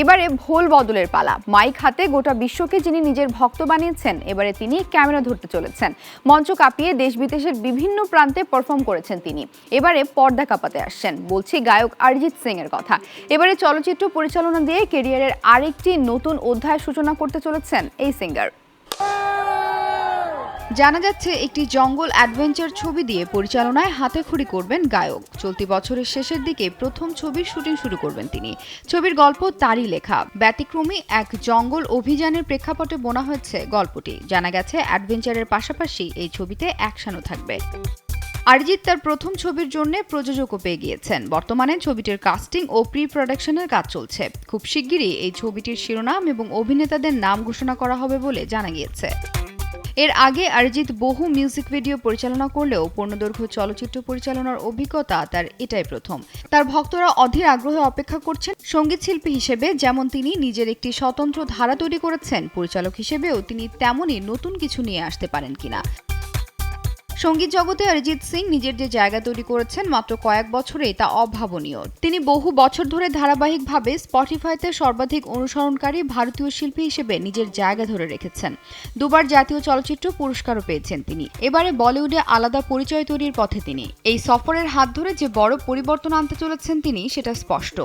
এবারে ভোল বদলের পালা। মাইক হাতে গোটা বিশ্বকে যিনি নিজের ভক্ত বানিয়েছেন, এবারে তিনি ক্যামেরা ধরতে চলেছেন। মঞ্চ কাঁপিয়ে দেশ বিদেশের বিভিন্ন প্রান্তে পারফর্ম করেছেন তিনি। এবারে পর্দা কাঁপাতে আসছেন, বলছি গায়ক অরিজিৎ সিং এর কথা। এবারে চলচ্চিত্র পরিচালনা দিয়ে কেরিয়ারের আরেকটি নতুন অধ্যায় সূচনা করতে চলেছেন এই সিঙ্গার জানা যাচ্ছে, একটি জঙ্গল অ্যাডভেঞ্চার ছবি দিয়ে পরিচালনায় হাতেখড়ি করবেন গায়ক। চলতি বছরের শেষের দিকে প্রথম ছবির শুটিং শুরু করবেন তিনি। ছবির গল্প, তারই লেখা। ব্যতিক্রমী এক জঙ্গল অভিযানের প্রেক্ষাপটে বোনা হয়েছে গল্পটি। জানা গেছে, অ্যাডভেঞ্চারের পাশাপাশি এই ছবিতে অ্যাকশনও থাকবে। অরিজিৎ তার প্রথম ছবির জন্য প্রযোজকও পেয়ে গিয়েছেন। বর্তমানে ছবিটির কাস্টিং ও প্রি প্রোডাকশনের কাজ চলছে। খুব শিগগিরই এই ছবিটির শিরোনাম এবং অভিনেতাদের নাম ঘোষণা করা হবে বলে জানা গিয়েছে। এর আগে অরিজিৎ বহু মিউজিক ভিডিও পরিচালনা করলেও পূর্ণদৈর্ঘ্য চলচ্চিত্র পরিচালনার অভিজ্ঞতা তার এটাই প্রথম। তার ভক্তরা অধীর আগ্রহে অপেক্ষা করছেন সংগীত শিল্পী হিসেবে, যেমন তিনি নিজের একটি স্বতন্ত্র ধারা তৈরি করেছেন। পরিচালক হিসেবেও তিনি তেমনই নতুন কিছু নিয়ে আসতে পারেন কিনা। সংগীত জগতে অরিজিৎ সিং নিজের যে জায়গা তৈরি করেছেন মাত্র কয়েক বছরেই তা অভাবনীয়। তিনি বহু বছর ধরে ধারাবাহিকভাবে স্পটিফাইতে সর্বাধিক অনুসরণকারী ভারতীয় শিল্পী হিসেবে নিজের জায়গা ধরে রেখেছেন। দুবার জাতীয় চলচ্চিত্র পুরস্কারও পেয়েছেন তিনি। এবারে বলিউডে আলাদা পরিচয় তৈরির পথে তিনি। এই সফরের হাত ধরে যে বড় পরিবর্তন আনতে চলেছেন তিনি, সেটা স্পষ্ট।